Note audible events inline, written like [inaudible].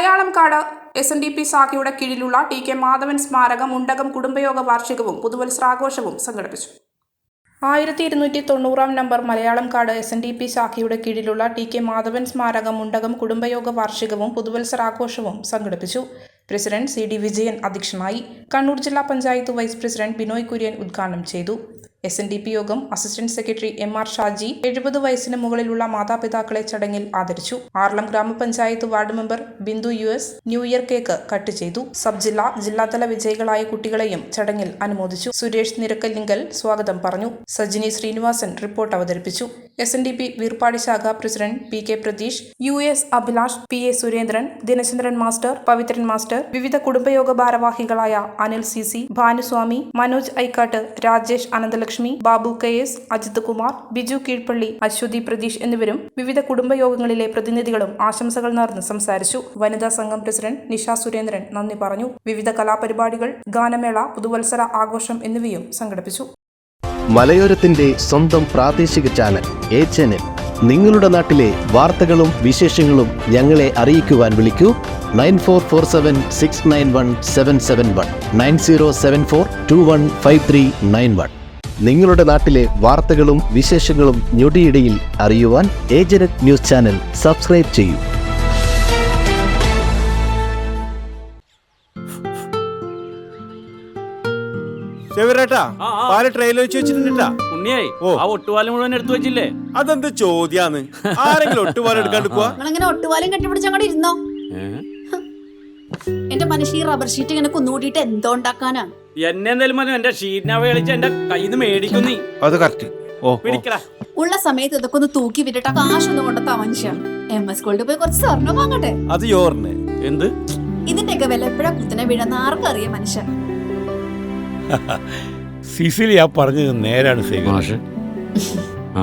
മലയാളം കാട് S N D P ശാഖയുടെ കീഴിലുള്ള ടി കെ മാധവൻ സ്മാരകം ഉണ്ടകം കുടുംബയോഗ വാർഷികവും പുതുവത്സരാഘോഷവും സംഘടിപ്പിച്ചു. ആയിരത്തി ഇരുന്നൂറ്റി തൊണ്ണൂറാം നമ്പർ മലയാളം കാട് എസ് എൻ ഡി പി ശാഖയുടെ കീഴിലുള്ള ടി കെ മാധവൻ സ്മാരകം ഉണ്ടകം കുടുംബയോഗ വാർഷികവും പുതുവത്സരാഘോഷവും സംഘടിപ്പിച്ചു. പ്രസിഡന്റ് സി ഡി വിജയൻ അധ്യക്ഷനായി കണ്ണൂർ ജില്ലാ പഞ്ചായത്ത് വൈസ് പ്രസിഡന്റ് ബിനോയ് കുര്യൻ ഉദ്ഘാടനം ചെയ്തു. എസ് എൻ ഡി പി യോഗം assistant secretary M R Shaji എഴുപത് വയസ്സിന് മുകളിലുള്ള മാതാപിതാക്കളെ ചടങ്ങിൽ ആദരിച്ചു. ആർളം ഗ്രാമപഞ്ചായത്ത് ward member Bindu U S new year cake cut ചെയ്തു. സബ് ജില്ലാ ജില്ലാതല വിജയികളായ കുട്ടികളെയും ചടങ്ങിൽ അനുമോദിച്ചു. സുരേഷ് നിരക്കല്ലിങ്കൽ സ്വാഗതം പറഞ്ഞു. സജിനി ശ്രീനിവാസൻ റിപ്പോർട്ട് അവതരിപ്പിച്ചു. S N D P Veerpadi ശാഖ president P K Pratheesh U S Abhilash P A Surendran Dinachandran master Pavithran master വിവിധ കുടുംബയോഗ ഭാരവാഹികളായ Anil C C Bhanuswamy Manoj Aikkatt Rajesh Ananthalakshmi Babu K S Ajith Kumar Biju Keezhpally Aswathy Pratheesh എന്നിവരും വിവിധ കുടുംബയോഗങ്ങളിലെ പ്രതിനിധികളും ആശംസകൾ നേർന്ന് സംസാരിച്ചു. വനിതാ സംഘം പ്രസിഡന്റ് നിഷ സുരേന്ദ്രൻ നന്ദി പറഞ്ഞു. വിവിധ കലാപരിപാടികൾ ഗാനമേള പുതുവത്സര ആഘോഷം എന്നിവയും സംഘടിപ്പിച്ചു. മലയോരത്തിന്റെ സ്വന്തം പ്രാദേശിക ചാനൽ എ ചാനൽ. നിങ്ങളുടെ നാട്ടിലെ വാർത്തകളും വിശേഷങ്ങളും ഞങ്ങളെ അറിയിക്കുവാൻ വിളിക്കൂ. Nine four four seven six nine one seven seven one. Nine zero seven four two one five three nine one. നിങ്ങളുടെ നാട്ടിലെ വാർത്തകളും വിശേഷങ്ങളും ഞൊടിയിടയിൽ അറിയുവാൻ ഏജനറ്റ് ന്യൂസ് ചാനൽ സബ്സ്ക്രൈബ് ചെയ്യൂ. ചെവിരേട്ടാ. പാൽ ട്രെയിലർ വെച്ച് വെച്ചിട്ടുണ്ടാ ഉണ്ണിയായി ആ ഒട്ടുപാലം മുഴുവൻ എടുത്തു വെച്ചില്ലേ? അതെന്ത് ചോദ്യാന്ന്? ആരെങ്കിലും ഒട്ടുപാലം എടുക്കാണ്ട് ഒട്ടുപാലം കെട്ടിപ്പിടിച്ച് അങ്ങോട്ട് ഇരുന്നോ? എന്റെ മനുഷ്യ ഈ റബ്ബർ ഷീറ്റ് ഇങ്ങനെ കുന്നുകൂടിയിട്ട് എന്തോ ഉണ്ടാക്കാനാ? എന്നെ എന്തായാലും മതി. എന്റെ ഷീറ്റിനാവ കളിച്ച് എന്റെ കയ്യിൽ നിന്ന് മേടിക്കും നീ. അത് കറക്റ്റ് ഓ പിടിക്കടാ ഉള്ള സമയത്ത് ഇതൊക്കെ ഒന്ന് തൂക്കി വിട്ടിട്ട് കാശൊന്നും കൊണ്ടെത്താ മനുഷ്യ. എം എസ് സ്കൂളിൽ പോയി കുറച്ച് സ്വർണം വാങ്ങട്ടെ? അത് യോറിന്. എന്ത്? ഇതിന്റെയൊക്കെ വില എപ്പോഴാ കുത്തിനെ വീഴുന്ന ആർക്കും അറിയാം മനുഷ്യൻ [laughs] സിസിലി ആ പറഞ്ഞത് നേരാണ് സേവ [laughs] ആ?